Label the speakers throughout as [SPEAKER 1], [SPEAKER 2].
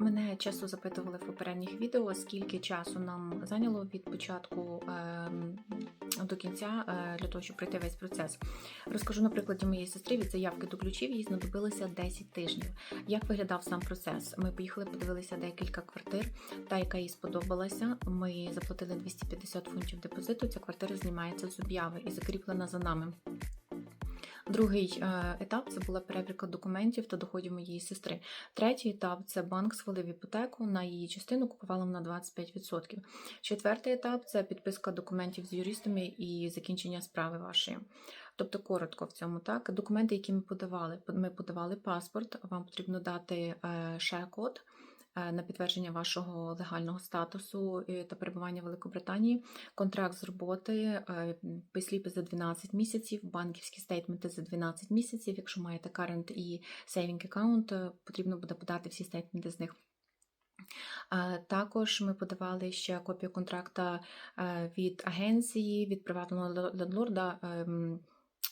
[SPEAKER 1] Мене часто запитували в попередніх відео, скільки часу нам зайняло від початку ем, до кінця е, для того, щоб пройти весь процес. Розкажу на прикладі моєї сестри від заявки до ключів їй знадобилося 10 тижнів. Як виглядав сам процес? Ми поїхали, подивилися декілька квартир, та яка їй сподобалася. Ми заплатили 250 фунтів депозиту. Ця квартира знімається з обяви і закріплена за нами. Другий е, етап це була перевірка документів та доходів моєї сестри. Третій етап це банк схвалив іпотеку на її частину, купувала на 25%. Четвертий етап це підписка документів з юристами і закінчення справи вашої. Тобто коротко в цьому так. Документи, які ми подавали, ми подавали паспорт. Вам потрібно дати ще-код е, на підтвердження вашого легального статусу е, та перебування в Великобританії, контракт з роботи, е, пейсліпи за 12 місяців, банківські стейтменти за 12 місяців. Якщо маєте current і saving account, е, потрібно буде подати всі стейтменти з них. Е, Також ми подавали ще копію контракта е, від агенції, від приватного ле- лендлорда, ем,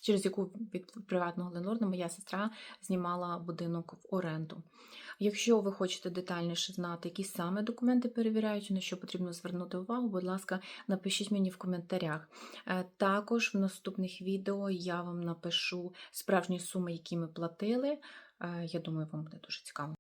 [SPEAKER 1] через яку від приватного лендлорда моя сестра знімала будинок в оренду. Якщо ви хочете детальніше знати, які саме документи перевіряють, на що потрібно звернути увагу, будь ласка, напишіть мені в коментарях. Е, Також в наступних відео я вам напишу справжні суми, які ми платили. Е, Я думаю, вам буде дуже цікаво.